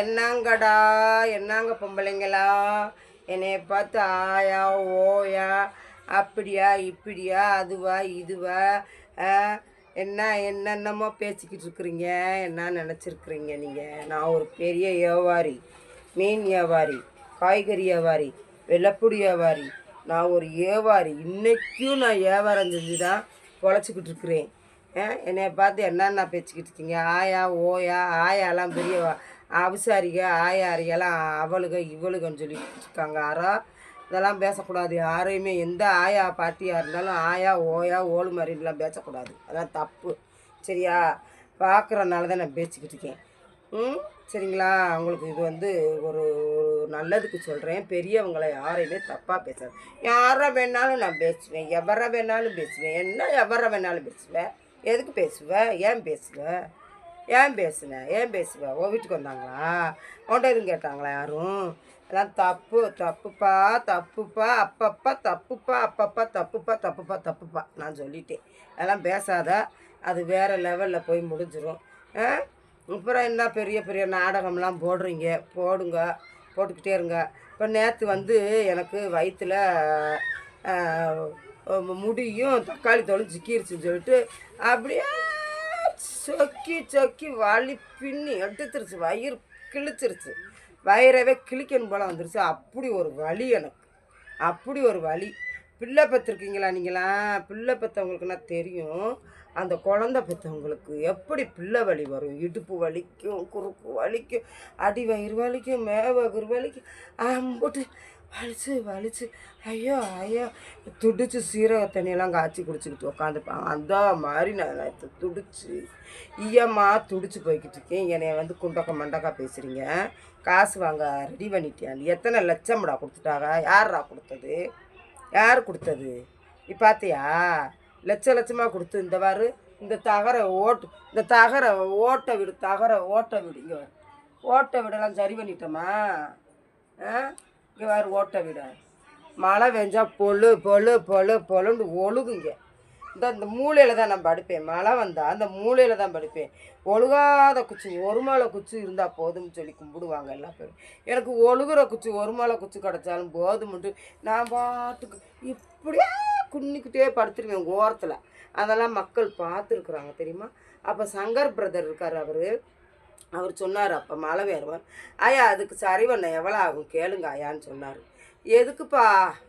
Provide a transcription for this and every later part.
என்னங்கடா? என்னங்க பொம்பளைங்களா? என்னைய பார்த்து ஆயா ஓயா அப்படியா இப்படியா அதுவா இதுவா என்ன என்னென்னமோ பேசிக்கிட்டு இருக்கிறீங்க. என்ன நினச்சிருக்கிறீங்க நீங்கள் நான் ஒரு பெரிய வியாபாரி மீன் வியாபாரி காய்கறி வியாபாரி வெள்ளப்புடி வியாபாரி. நான் ஒரு வியாபாரி. இன்றைக்கும் நான் வியாபாரம் செஞ்சு தான் பொழைச்சிக்கிட்டு இருக்கிறேன். என்னைய பார்த்து என்னென்ன பேசிக்கிட்டு இருக்கீங்க? ஆயா ஓயா ஆயாலாம் பெரியவா அவிசாரிக ஆயாரிகெல்லாம் அவளுக இவளுகன்னு சொல்லி இருக்காங்க யாரோ? இதெல்லாம் பேசக்கூடாது. யாரையுமே எந்த ஆயா பாட்டியாக இருந்தாலும் ஆயா ஓயா ஓலு மாதிரிலாம் பேசக்கூடாது. அதான் தப்பு. சரியா? பார்க்குறனால தான் நான் பேசிக்கிட்டு இருக்கேன். ம்? சரிங்களா? உங்களுக்கு இது வந்து ஒரு ஒரு நல்லதுக்கு சொல்கிறேன் பெரியவங்களை யாரையுமே தப்பாக பேசாது. யாரை வேணாலும் நான் பேசுவேன். எவரை வேணாலும் பேசுவேன். என்ன எவரை வேணாலும் பேசுவேன் எதுக்கு பேசுவேன் ஏன் பேசுவேன் ஏன் பேசுனேன் ஏன் பேசுவேன் உன் வீட்டுக்கு வந்தாங்களா? உன்ட்ட எதுவும் கேட்டாங்களா யாரும்? எல்லாம் தப்பு தப்புப்பா தப்புப்பா அப்பப்பா தப்புப்பா அப்பப்பா தப்புப்பா தப்புப்பா தப்புப்பா. நான் சொல்லிட்டேன். அதெல்லாம் பேசாத. அது வேறு லெவலில் போய் முடிஞ்சிடும் அப்புறம் என்ன பெரிய பெரிய நாடகம்லாம் போடுறீங்க? போடுங்க. போட்டுக்கிட்டே இருங்க. இப்போ நேற்று வந்து எனக்கு வயிற்றில் முடியும். தக்காளி தோலும் சிக்கிருச்சுன்னு சொல்லிட்டு அப்படியே சொக்கி சொக்கி வலி பின்னி எடுத்துருச்சு வயிறு கிழிச்சிருச்சு. வயிறவே கிழிக்கணும் போல வந்துருச்சு. அப்படி ஒரு வலி எனக்கு. அப்படி ஒரு வலி. பிள்ளை பெற்றிருக்கீங்களா நீங்களா பிள்ளை பெற்றவங்களுக்குன்னா தெரியும். அந்த குழந்த பெற்றவங்களுக்கு எப்படி பிள்ளை வலி வரும்? இடுப்பு வலிக்கும் குறுக்கு வலிக்கும் அடி வயிறு வலிக்கும் மேவகுறு வலிக்கும். அம்புட்டு வலிச்சு வலிச்சு. ஐயோ ஐயோ. துடிச்சு சீரக தண்ணியெல்லாம் காய்ச்சி குடிச்சிக்கிட்டு உட்காந்துப்பாங்க அந்த மாதிரி நான் துடிச்சு ஐயம்மா துடிச்சு போய்கிட்டு இருக்கேன் என்னைய வந்து குண்டக்க மண்டக்கா பேசுகிறீங்க காசு வாங்க ரெடி பண்ணிட்டேன் எத்தனை லட்சம்டா கொடுத்துட்டாங்க யார்ரா கொடுத்தது? யார் கொடுத்தது? நீ பார்த்தியா லட்ச லட்சமாக கொடுத்து இந்த வாரு இந்த தகர ஓட்டு இந்த தகர ஓட்டை விடு தகர ஓட்டை விடு இங்கே ஓட்டை விடலாம் சரி பண்ணிட்டோமா? ஆ? வேறு ஓட்டை விட மழை பெஞ்சால் பொழு பொழு பொழு பொழுன்னு ஒழுகுங்க. இந்த இந்த மூலையில் தான் நான் படுப்பேன். மழை வந்தால் அந்த மூலையில் தான் படுப்பேன். ஒழுகாத குச்சி ஒரு மாலை குச்சி இருந்தால் போதும்னு சொல்லி கும்பிடுவாங்க எல்லா பேரும். எனக்கு ஒழுகுற குச்சி ஒரு மாலை குச்சி கிடச்சாலும் போதும்ட்டு நான் பாட்டுக்கு இப்படியே குன்னிக்கிட்டே படுத்துருவேன் ஓரத்தில். அதெல்லாம் மக்கள் பார்த்துருக்குறாங்க தெரியுமா? அப்போ சங்கர் பிரதர் இருக்கார் அவர். அவர் சொன்னார் அப்போ மழை வேறுவார் ஐயா அதுக்கு சரி பண்ண எவ்வளோ ஆகும் கேளுங்க ஐயான்னு சொன்னார். எதுக்குப்பா?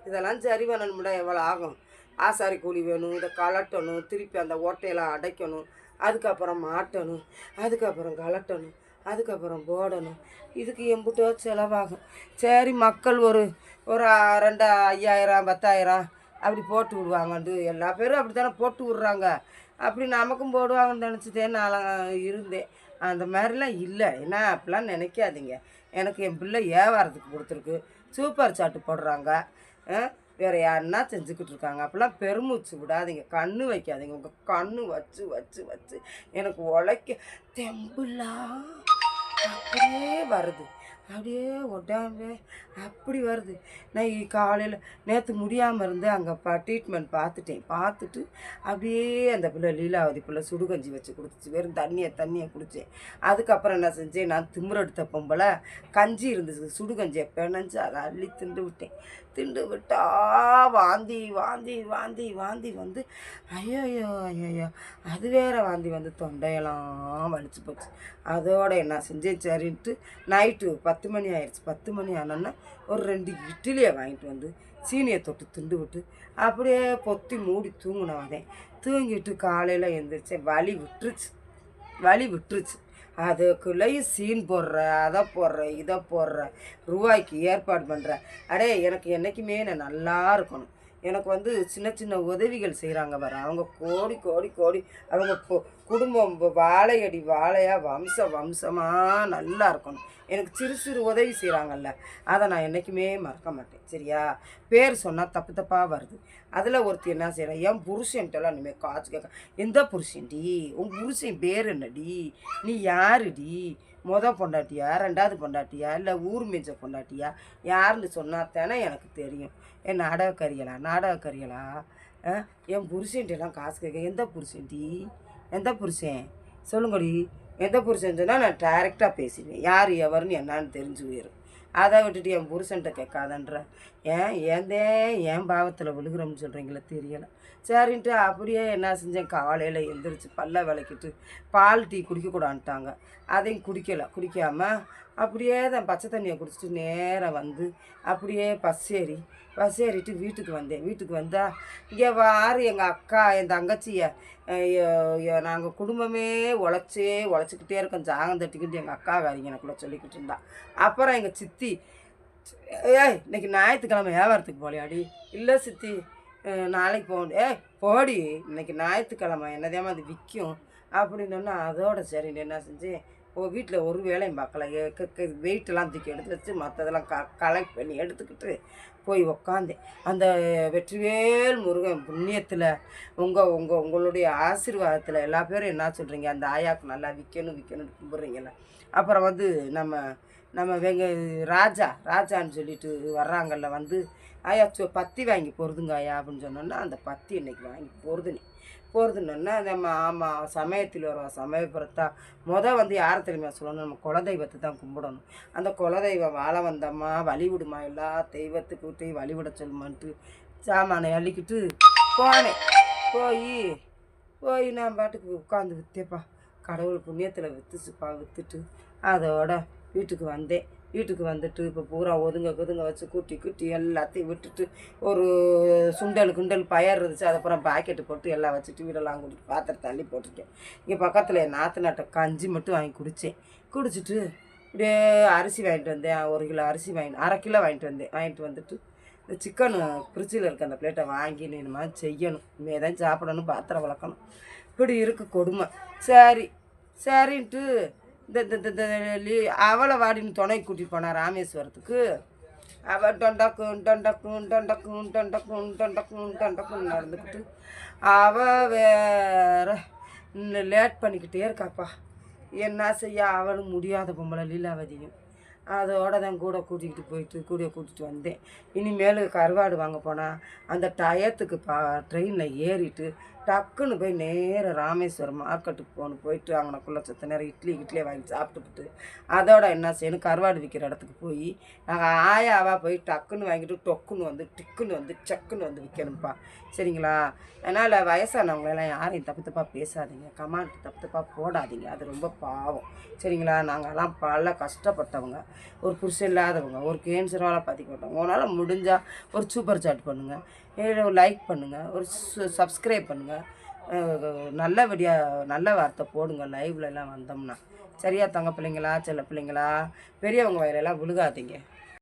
இதெல்லாம் சரி பண்ணணும்டா எவ்வளோ ஆகும் ஆசாரி கூலி வேணும் இதை கலட்டணும் திருப்பி அந்த ஓட்டையெல்லாம் அடைக்கணும் அதுக்கப்புறம் மாட்டணும் அதுக்கப்புறம் கலட்டணும் அதுக்கப்புறம் போடணும். இதுக்கு எம்புட்டோ செலவாகும். சரி மக்கள் ஒரு ஒரு ரெண்டு ஐயாயிரம் பத்தாயிரம் அப்படி போட்டு விடுவாங்கண்டு. எல்லா பேரும் அப்படி தானே போட்டு விட்றாங்க. அப்படி நமக்கும் போடுவாங்கன்னு நினச்சிட்டே நான் இருந்தேன். அந்த மாதிரிலாம் இல்லை. என்ன அப்படிலாம் நினைக்காதீங்க. எனக்கு என் பிள்ளை வியாபாரத்துக்கு கொடுத்துருக்கு. சூப்பர் சாட்டு போடுறாங்க. வேறு யாருன்னா செஞ்சுக்கிட்டு இருக்காங்க. அப்போல்லாம் பெருமூச்சு விடாதீங்க. கண்ணு வைக்காதீங்க. உங்கள் கண்ணு வச்சு வச்சு வச்சு எனக்கு உழைக்க தெம்புலாம் அப்படியே வருது. அப்படியே உடம்பே அப்படி வருது. நான் காலையில் நேற்று முடியாமல் இருந்து அங்கே பா ட்ரீட்மெண்ட் பார்த்துட்டேன். பார்த்துட்டு அப்படியே அந்த பிள்ளை லீலாவதி பிள்ளை சுடுகஞ்சி வச்சு கொடுத்துச்சு. வெறும் தண்ணியை தண்ணியை குடித்தேன் அதுக்கப்புறம் என்ன செஞ்சேன்? நான் திமுறெடுத்த பொம்பளை கஞ்சி இருந்துச்சு. சுடுகஞ்சியை பிணைஞ்சு அதை அள்ளி திண்டு விட்டேன். திண்டு விட்டா வாந்தி வாந்தி வாந்தி வாந்தி வந்து ஐயோயோ ஐயோயோ. அது வேற வாந்தி வந்து தொண்டையெல்லாம் வலிச்சு போச்சு. அதோட என்ன செஞ்சேன் சரின்ட்டு நைட்டு பத்து மணி ஆயிடுச்சு. பத்து மணி ஆனோன்னா ஒரு ரெண்டு இட்லியை வாங்கிட்டு வந்து சீனியை தொட்டு திண்டு விட்டு அப்படியே பொத்தி மூடி தூங்கினோம் வந்தேன் தூங்கிட்டு காலையில் எழுந்திரிச்சேன் வலி விட்டுருச்சு. வலி விட்டுருச்சு. அதுக்குள்ளேயும் சீன் போடுற அதை போடுற இதை போடுற ரூபாய்க்கு ஏற்பாடு பண்ணுற அடே எனக்கு என்றைக்குமே நான் நல்லா இருக்கணும். எனக்கு வந்து சின்ன சின்ன உதவிகள் செய்கிறாங்க பாரு. அவங்க கோடி கோடி கோடி அவங்க குடும்பம் வாழையடி வாழையாக வம்ச வம்சமாக நல்லா இருக்கணும். எனக்கு சிறு சிறு உதவி செய்கிறாங்கல்ல அதை நான் என்றைக்குமே மறக்க மாட்டேன். சரியா? பேர் சொன்னால் தப்பு தப்பாக வருது. அதில் ஒருத்தர் என்ன செய்கிறேன் என் புருஷன்ட்டெல்லாம் இனிமேல் காசு கேட்க எந்த புருஷன்டி? உன் புருஷன் பேர் என்னடி? நீ யாருடி? மொதல் பொண்டாட்டியா? ரெண்டாவது பொண்டாட்டியா? இல்லை ஊர் மேய்ச்ச பொண்டாட்டியா? யாருன்னு சொன்னா தானே எனக்கு தெரியும். என் நாடகக்கரியலா நாடகக்கரியலா ஆ? என் புருஷன்ட்டெல்லாம் காசு கேட்க எந்த புருஷன்டி? எந்த புருஷன்? சொல்லுங்கடி. எந்த புருஷன் சொன்னால் நான் டைரெக்டாக பேசிடுவேன். யார் எவருன்னு என்னான்னு தெரிஞ்சு போயிடும் அதை விட்டுட்டு என் புருஷன்ட்ட கேட்காதன்ற. ஏன்? ஏந்தே ஏன் பாவத்தில் விழுகிறோம்னு சொல்கிறீங்களே தெரியலை. சரின்ட்டு அப்படியே என்ன செஞ்சேன்? காலையில் எந்திரிச்சு பல்ல விளக்கிட்டு பால் டீ குடிக்கக்கூடான்ட்டாங்க அதையும் குடிக்கலை. குடிக்காமல் அப்படியே தான் பச்சை தண்ணியை குடிச்சிட்டு நேராக வந்து அப்படியே பஸ் ஏறி பஸ் ஏறிட்டு வீட்டுக்கு வந்தேன். வீட்டுக்கு வந்தால் இங்கே வாரு எங்கள் அக்கா என் தங்கச்சியை நாங்கள் குடும்பமே உழைச்சே உழைச்சிக்கிட்டே இருக்கோம். ஜாகம் தட்டிக்கிட்டு எங்கள் அக்கா காரிங்க எனக்குள்ளே சொல்லிக்கிட்டு இருந்தான் அப்புறம் எங்கள் சித்தி ஏய் இன்னைக்கு ஞாயிற்றுக்கிழமை வியாபாரத்துக்கு போலியாடி? இல்லை சித்தி நாளைக்கு போகணும் ஏய் போடி இன்னைக்கு ஞாயிற்றுக்கிழமை என்னதேமா அது விற்கும் அப்படின்னு சொன்னா அதோட சரி என்ன செஞ்சேன்? வீட்டில் ஒரு வேலையும் பார்க்கல வெயிட்டெல்லாம் தூக்கி எடுத்து வச்சு மற்றதெல்லாம் க கலெக்ட் பண்ணி எடுத்துக்கிட்டு போய் உக்காந்தேன் அந்த வெற்றிவேல் முருகன் புண்ணியத்தில் உங்கள் உங்கள் உங்களுடைய ஆசீர்வாதத்தில் எல்லா பேரும் என்ன சொல்கிறீங்க அந்த ஆயாவுக்கு நல்லா விற்கணும் விற்கணும்னு கும்பிட்றீங்கள அப்புறம் வந்து நம்ம நம்ம வெங்க ராஜா ராஜான்னு சொல்லிட்டு வர்றாங்கல்ல வந்து ஆயா சோ பத்தி வாங்கி போகிறதுங்க ஆயா அப்படின்னு சொன்னோன்னா அந்த பத்தி இன்னைக்கு வாங்கி போகிறதுனே போகிறதுன்னா நம்ம ஆமாம் சமயத்தில் வரும் சமயபுரத்தா. மொதல் வந்து யாரை தெரியுமா சொல்லணும்? நம்ம குலதெய்வத்தை தான் கும்பிடணும். அந்த குலதெய்வம் வாழ வந்தம்மா வழி விடுமா எல்லா தெய்வத்துக்கு வழி விட சொல்லுமான்ட்டு சாமானை அள்ளிக்கிட்டு போனேன். போய் போய் நான் பாட்டுக்கு உட்காந்து விற்றேப்பா கடவுள் புண்ணியத்தில் விற்றுச்சுப்பா விற்றுட்டு அதோட வீட்டுக்கு வந்தேன். வீட்டுக்கு வந்துட்டு இப்போ பூரா ஒதுங்க கொதுங்க வச்சு கூட்டி கூட்டி எல்லாத்தையும் விட்டுட்டு ஒரு சுண்டல் குண்டல் பயர் இருந்துச்சு. அதை அப்புறம் பாக்கெட்டு போட்டு எல்லாம் வச்சுட்டு வீடெல்லாம் கூட்டிட்டு பாத்திரத்தை தள்ளி போட்டுட்டேன். இங்கே பக்கத்தில் என் நாற்று நாட்டை கஞ்சி மட்டும் வாங்கி குடித்தேன் குடிச்சிட்டு இப்படியே அரிசி வாங்கிட்டு வந்தேன். ஒரு கிலோ அரிசி வாங்கி அரை கிலோ வாங்கிட்டு வந்தேன். வாங்கிட்டு வந்துட்டு இந்த சிக்கன் ஃப்ரிட்ஜில் இருக்க அந்த பிளேட்டை வாங்கி நீனுமா செய்யணும். இனிமே தான் சாப்பிடணும் பாத்திரம் வளர்க்கணும். இப்படி இருக்குது கொடுமை. சரி சரின்ட்டு இந்த இந்த லீ- அவளை வாடின்னு துணை கூட்டிட்டு போனா ராமேஸ்வரத்துக்கு. அவள் டொண்டக்கும் டொண்டக்கும் டொண்டக்கும் டொண்டக்கும் டொண்டக்கும் டொண்டக்கும் நடந்துக்கிட்டு அவள் வேற இன்னும் லேட் பண்ணிக்கிட்டே இருக்காப்பா. என்ன செய்ய அவளும் முடியாத பொம்பளை லீலாவதியும். அதோட தான் கூட கூட்டிகிட்டு போயிட்டு கூட கூட்டிகிட்டு வந்தேன். இனிமேல் கருவாடு வாங்க போனால் அந்த டயத்துக்கு பா ட்ரெயினில் ஏறிட்டு டக்குன்னு போய் நேராக ராமேஸ்வரம் மார்க்கெட்டுக்கு போகணும் போயிட்டு அங்கனக்குள்ளே சத்த நேரம் இட்லி இட்லியை வாங்கி சாப்பிட்டுக்கிட்டு அதோட என்ன செய்யணும் கருவாடு விற்கிற இடத்துக்கு போய் நாங்கள் ஆயாவாக போய் டக்குன்னு வாங்கிட்டு டொக்குன்னு வந்து டிக்குன்னு வந்து சக்குன்னு வந்து விற்கணும்ப்பா சரிங்களா? அதனால் வயசானவங்களெல்லாம் யாரையும் தப்பு தப்பாக பேசாதீங்க. கமாண்ட் தப்பு தப்பாக போடாதீங்க. அது ரொம்ப பாவம். சரிங்களா? நாங்கள்லாம் பல கஷ்டப்பட்டவங்க. ஒரு புருஷன் இல்லாதவங்க ஒரு கேன்சரால் பாதிக்கப்பட்டவங்க உங்களால் முடிஞ்சால் ஒரு சூப்பர் சாட் பண்ணுங்கள் இல்லை ஒரு லைக் பண்ணுங்கள் ஒரு சப்ஸ்கிரைப் பண்ணுங்கள் நல்லபடியாக நல்ல வார்த்தை போடுங்க லைவ்லலாம் வந்தோம்னா. சரியா தங்க பிள்ளைங்களா செல்ல பிள்ளைங்களா? பெரியவங்க வயலெல்லாம் விழுகாதீங்க.